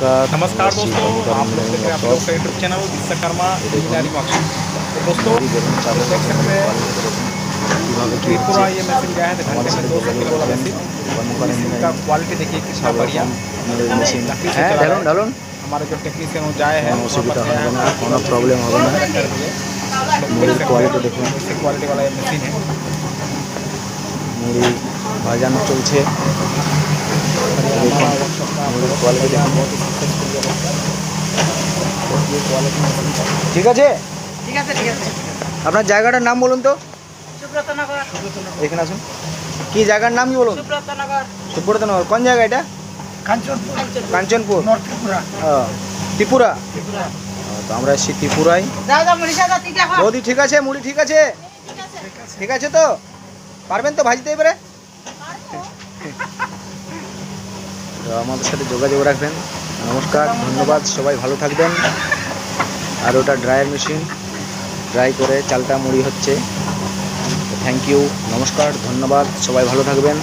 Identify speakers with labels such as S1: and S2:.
S1: नमस्कार।
S2: नमस्कार दोस्तों आप लोग देख रहे हैं आप लोग का YouTube channel Vishwakarma engineering workshop तो दोस्तों देख सकते हैं
S1: पूरा
S2: ये मशीन गया है घंटे में दो सौ किलो वाला मशीन इसका क्वालिटी देखिए कितना बढ़िया। हमारे जो टेक्नीशियन वो जाए हैं क्वालिटी वाला ये मशीन है। मेरी भाईजान चलते
S1: ঠিক আছে?
S3: ঠিক আছে
S1: আপনার জায়গাটার নাম বলুন তো। এখানে আসুন। কি জায়গার নাম কি বলুন?
S3: সুব্রতনগর
S1: কোন জায়গা এটা?
S3: কাঞ্চনপুর। ত্রিপুরা?
S1: তো আমরা এসেছি ত্রিপুরায় বৌদি ঠিক আছে? মুড়ি ঠিক আছে? ঠিক আছে তো? পারবেন তো ভাজতে এবারে? তো আমাদের সাথে যোগাযোগ রাখবেন। নমস্কার, ধন্যবাদ, সবাই ভালো থাকবেন। আর ওটা ড্রায়ার মেশিন, ড্রাই করে চালটা মুড়ি হচ্ছে। থ্যাংক ইউ নমস্কার, ধন্যবাদ, সবাই ভালো থাকবেন।